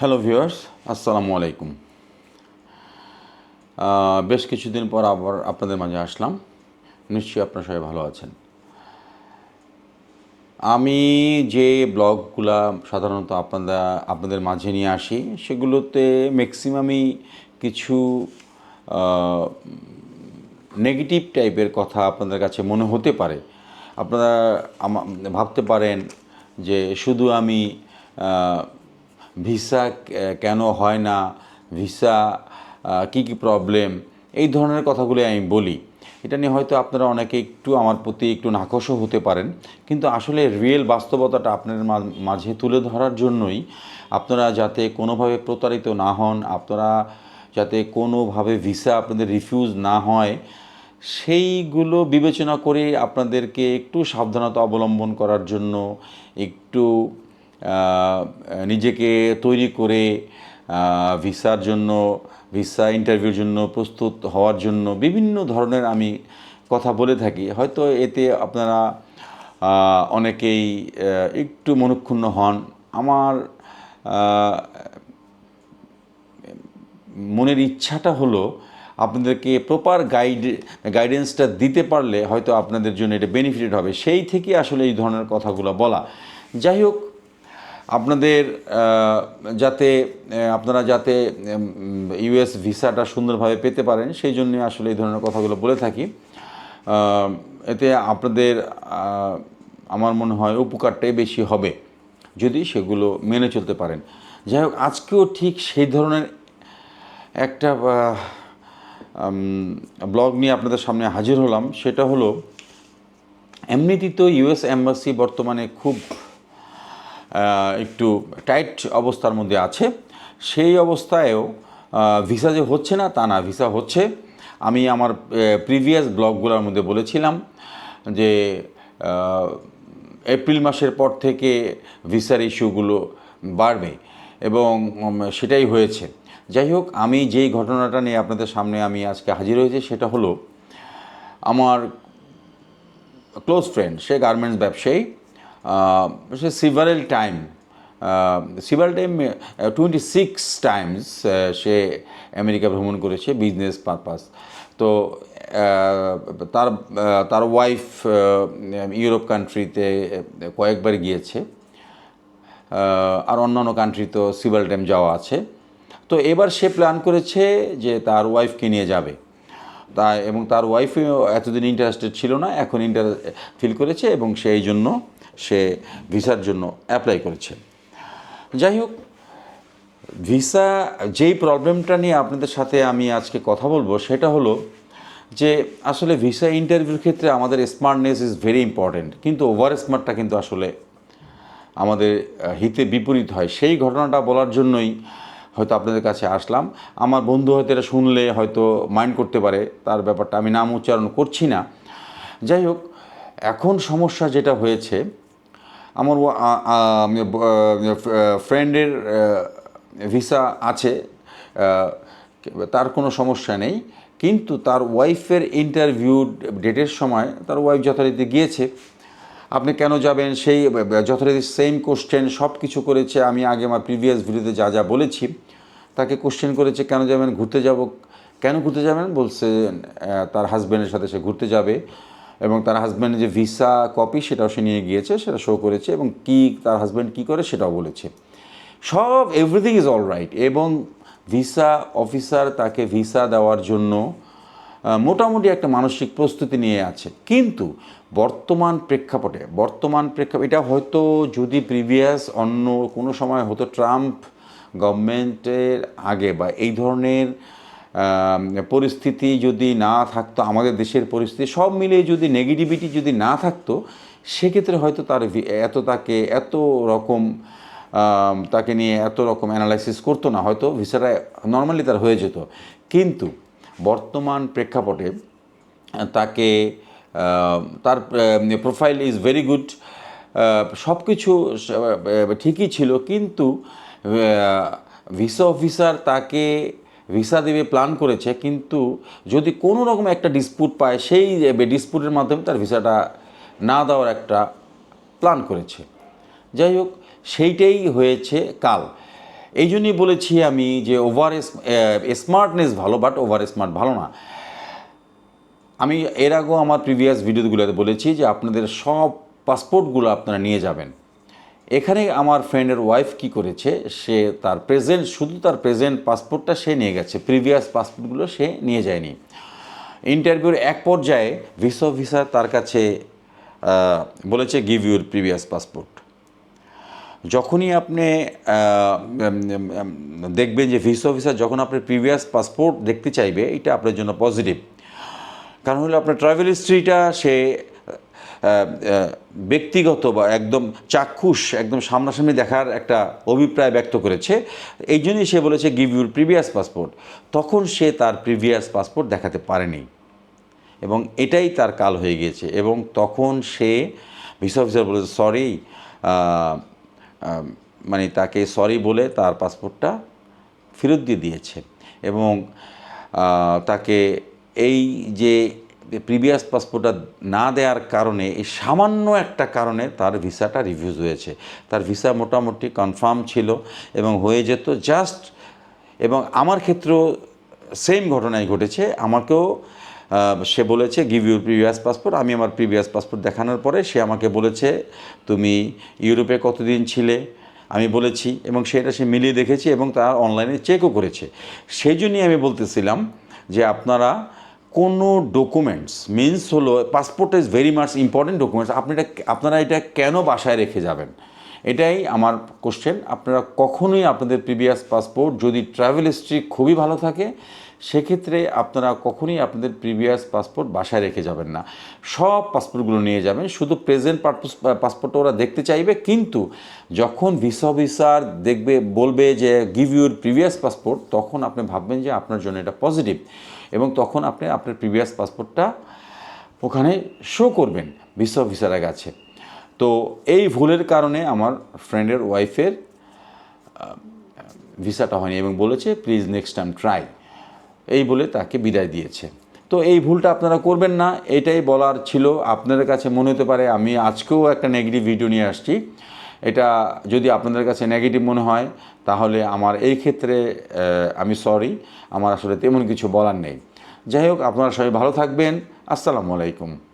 Hello viewers আসসালামু আলাইকুম বেশ কিছুদিন পর আবার আপনাদের মাঝে আসলাম। নিশ্চয়ই আপনারা সবাই ভালো আছেন। আমি যে ব্লগগুলা সাধারণত আপনারা আপনাদের মাঝে নিয়ে আসি, সেগুলোতে ম্যাক্সিমামই কিছু নেগেটিভ টাইপের কথা আপনাদের কাছে মনে হতে পারে। আপনারা ভাবতে পারেন যে শুধু আমি ভিসা কেন হয় না? ভিসা কী কী প্রবলেম এই ধরনের কথাগুলি আমি বলি। এটা নিয়ে হয়তো আপনারা অনেকে একটু আমার প্রতি একটু নাকশও হতে পারেন। কিন্তু আসলে রিয়েল বাস্তবতাটা আপনাদের মা- মাঝে তুলে ধরার জন্যই আপনারা যাতে কোনোভাবে প্রতারিত না হন, আপনারা যাতে কোনোভাবে ভিসা আপনাদের রিফিউজ না হয়, সেইগুলো বিবেচনা করে আপনাদেরকে একটু সাবধানতা অবলম্বন করার জন্য একটু নিজেকে তৈরি করে ভিসার জন্য, ভিসা ইন্টারভিউর জন্য, প্রস্তুত হওয়ার জন্য বিভিন্ন ধরনের আমি কথা বলে থাকি। হয়তো এতে আপনারা অনেকেই একটু মনক্ষুণ্ণ হন। আমার মনের ইচ্ছাটা হলো আপনাদেরকে প্রপার গাইড গাইডেন্সটা দিতে পারলে হয়তো আপনাদের জন্য এটা বেনিফিটেড হবে। সেই থেকে আসলে এই ধরনের কথাগুলো বলা। যাই হোক আপনাদের যাতে আপনারা যাতে ইউএস ভিসাটা সুন্দরভাবে পেতে পারেন, সেই জন্য আসলে এই ধরনের কথাগুলো বলে থাকি। এতে আপনাদের আমার মনে হয় উপকারটাই বেশি হবে, যদি সেগুলো মেনে চলতে পারেন। যাই হোক, আজকেও ঠিক সেই ধরনের একটা ব্লগ নিয়ে আপনাদের সামনে হাজির হলাম। সেটা হলো, এমনিতেই তো ইউএস এম্বাসি বর্তমানে খুব একটু টাইট অবস্থার মধ্যে আছে। সেই অবস্থায়ও ভিসা যে হচ্ছে না, তা না ভিসা হচ্ছে। আমি আমার প্রিভিয়াস ব্লগগুলোর মধ্যে বলেছিলাম যে এপ্রিল মাসের পর থেকে ভিসার ইস্যুগুলো বাড়বে এবং সেটাই হয়েছে। যাই হোক, আমি যেই ঘটনাটা নিয়ে আপনাদের সামনে আমি আজকে হাজির হয়েছি, সেটা হলো, আমার ক্লোজ ফ্রেন্ড সে গার্মেন্টস ব্যবসায়ী সে several time several time twenty six times সে আমেরিকা ভ্রমণ করেছে বিজনেস পারপাস তো আহ, তার আহ, তার ওয়াইফ ইউরোপ কান্ট্রিতে কয়েকবার গিয়েছে। আহ, আর অন্যান্য কান্ট্রি তো সিভিল টাইম যাওয়া আছে। তো এবার সে প্ল্যান করেছে যে তার ওয়াইফকে নিয়ে যাবে। তা এবং তার ওয়াইফও এতদিন ইন্টারেস্টেড ছিল না এখন ইন্টার ফিল করেছে এবং সেই জন্য সে ভিসার জন্য অ্যাপ্লাই করেছে। যাই হোক ভিসা যেই প্রবলেমটা নিয়ে আপনাদের সাথে আমি আজকে কথা বলব, সেটা হলো যে আসলে ভিসা ইন্টারভিউর ক্ষেত্রে আমাদের স্মার্টনেস ইজ ভেরি ইম্পর্ট্যান্ট কিন্তু ওভার স্মার্টটা কিন্তু আসলে আমাদের হিতে বিপরীত হয়। সেই ঘটনাটা বলার জন্যই হয়তো আপনাদের কাছে আসলাম। আমার বন্ধু হয়তো এটা শুনলে হয়তো মাইন্ড করতে পারে, তার ব্যাপারটা আমি নাম উচ্চারণ করছি না। যাই হোক এখন সমস্যা যেটা হয়েছে আমার ফ্রেন্ডের ভিসা আছে তার কোনো সমস্যা নেই। কিন্তু তার ওয়াইফের ইন্টারভিউ ডেটের সময় তার ওয়াইফ যথারীতি গিয়েছে। আপনি কেন যাবেন? সেই যথারীতি সেম কোশ্চেন সব কিছু করেছে। আমি আগে আমার প্রিভিয়াস ভিডিওতে যা যা বলেছি, তাকে কোশ্চেন করেছে, কেন যাবেন? ঘুরতে যাব? কেন ঘুরতে যাবেন? বলছে তার হাজব্যান্ডের সাথে সে ঘুরতে যাবে। এবং তার হাজব্যান্ডের যে ভিসা কপি সেটাও সে নিয়ে গিয়েছে, সেটা শো করেছে এবং কি তার হাজব্যান্ড কী করে সেটাও বলেছে। সব এভরিথিং ইজ অল রাইট এবং ভিসা অফিসার তাকে ভিসা দেওয়ার জন্য মোটামুটি একটা মানসিক প্রস্তুতি নিয়ে আছে। কিন্তু বর্তমান প্রেক্ষাপটে, বর্তমান প্রেক্ষাপট, এটা হয়তো যদি প্রিভিয়াস অন্য কোনো সময় হতো ট্রাম্প গভর্নমেন্টের আগে বা এই ধরনের পরিস্থিতি যদি না থাকতো, আমাদের দেশের পরিস্থিতি সব মিলিয়ে যদি নেগেটিভিটি যদি না থাকতো, সেক্ষেত্রে হয়তো তার এত তাকে এত রকম তাকে নিয়ে এত রকম অ্যানালাইসিস করতো না, হয়তো ভিসাটা নর্মালি তার হয়ে যেত। কিন্তু বর্তমান প্রেক্ষাপটে তাকে তার প্রোফাইল ইজ ভেরি গুড সব কিছু ঠিকই ছিল, কিন্তু ভিসা অফিসার তাকে ভিসা দেবে প্ল্যান করেছে, কিন্তু যদি কোনো রকম একটা ডিসপুট পায়, সেই ডিসপুটের মাধ্যমে তার ভিসাটা না দেওয়ার একটা প্ল্যান করেছে। যাই হোক, সেইটাই হয়েছে কাল। এই জন্যই বলেছি আমি যে ওভার স্মার্টনেস ভালো বাট ওভার স্মার্ট ভালো না। আমি এর আগেও আমার প্রিভিয়াস ভিডিওগুলোতে বলেছি যে আপনাদের সব পাসপোর্টগুলো আপনারা নিয়ে যাবেন। এখানে আমার ফ্রেন্ডের ওয়াইফ কি করেছে? সে তার প্রেজেন্ট শুধু তার প্রেজেন্ট পাসপোর্টটা সে নিয়ে গেছে। প্রিভিয়াস পাসপোর্টগুলো সে নিয়ে যায়নি। ইন্টারভিউর এক পর্যায়ে ভিসা অফিসার তার কাছে বলেছে গিভ ইউর প্রিভিয়াস পাসপোর্ট যখনই আপনি দেখবেন যে ভিসা অফিসার যখন আপনার প্রিভিয়াস পাসপোর্ট দেখতে চাইবে, এটা আপনার জন্য পজিটিভ কারণ হলো আপনার ট্রাভেল হিস্ট্রিটা সে ব্যক্তিগত বা একদম চাক্ষুষ, একদম সামনাসামনি দেখার একটা অভিপ্রায় ব্যক্ত করেছে। এই জন্যই সে বলেছে গিভ ইউর প্রিভিয়াস পাসপোর্ট তখন সে তার প্রিভিয়াস পাসপোর্ট দেখাতে পারেনি। এবং এটাই তার কাল হয়ে গিয়েছে। এবং তখন সে ভিসা অফিসার বলেছে সরি মানে তাকে সরি বলে তার পাসপোর্টটা ফেরত দিয়ে দিয়েছে। এবং তাকে এই যে প্রিভিয়াস পাসপোর্টটা না দেওয়ার কারণে, এই সামান্য একটা কারণে তার ভিসাটা রিভিউজ হয়েছে। তার ভিসা মোটামুটি কনফার্ম ছিল এবং হয়ে যেত জাস্ট এবং আমার ক্ষেত্রেও সেম ঘটনাই ঘটেছে। আমাকেও সে বলেছে গিভ ইউর প্রিভিয়াস পাসপোর্ট আমি আমার প্রিভিয়াস পাসপোর্ট দেখানোর পরে সে আমাকে বলেছে, তুমি ইউরোপে কতদিন ছিলে? আমি বলেছি, এবং সেটা সে মিলিয়ে দেখেছি এবং তার অনলাইনে চেকও করেছে। সেই জন্যই আমি বলতেছিলাম যে আপনারা কোনো ডকুমেন্টস মিনস হলো passport is very much important documents আপনি এটা আপনারা এটা কেন বাসায় রেখে যাবেন? এটাই আমার কোশ্চেন আপনারা কখনোই আপনাদের প্রিভিয়াস পাসপোর্ট যদি ট্রাভেল হিস্ট্রি খুবই ভালো থাকে, সেক্ষেত্রে আপনারা কখনোই আপনাদের প্রিভিয়াস পাসপোর্ট বাসায় রেখে যাবেন না। সব পাসপোর্টগুলো নিয়ে যাবেন, শুধু প্রেজেন্ট পাসপোর্টটা ওরা দেখতে চাইবে, কিন্তু যখন ভিসা অফিসার দেখবে, বলবে যে গিভ ইউর প্রিভিয়াস পাসপোর্ট তখন আপনি ভাববেন যে আপনার জন্য এটা পজিটিভ এবং তখন আপনি আপনার প্রিভিয়াস পাসপোর্টটা ওখানে শো করবেন ভিসা অফিসারের কাছে তো এই ভুলের কারণে আমার ফ্রেন্ডের ওয়াইফের ভিসাটা হয়নি এবং বলেছে প্লিজ নেক্সট টাইম ট্রাই এই বলে তাকে বিদায় দিয়েছে। তো এই ভুলটা আপনারা করবেন না, এটাই বলার ছিল। আপনাদের কাছে মনে হতে পারে, আমি আজকেও একটা নেগেটিভ ভিডিও নিয়ে আসছি। এটা যদি আপনাদের কাছে নেগেটিভ মনে হয়, তাহলে আমার এই ক্ষেত্রে আমি সরি আমার আসলে তেমন কিছু বলার নেই। যাই হোক, আপনারা সবাই ভালো থাকবেন। আসসালামু আলাইকুম।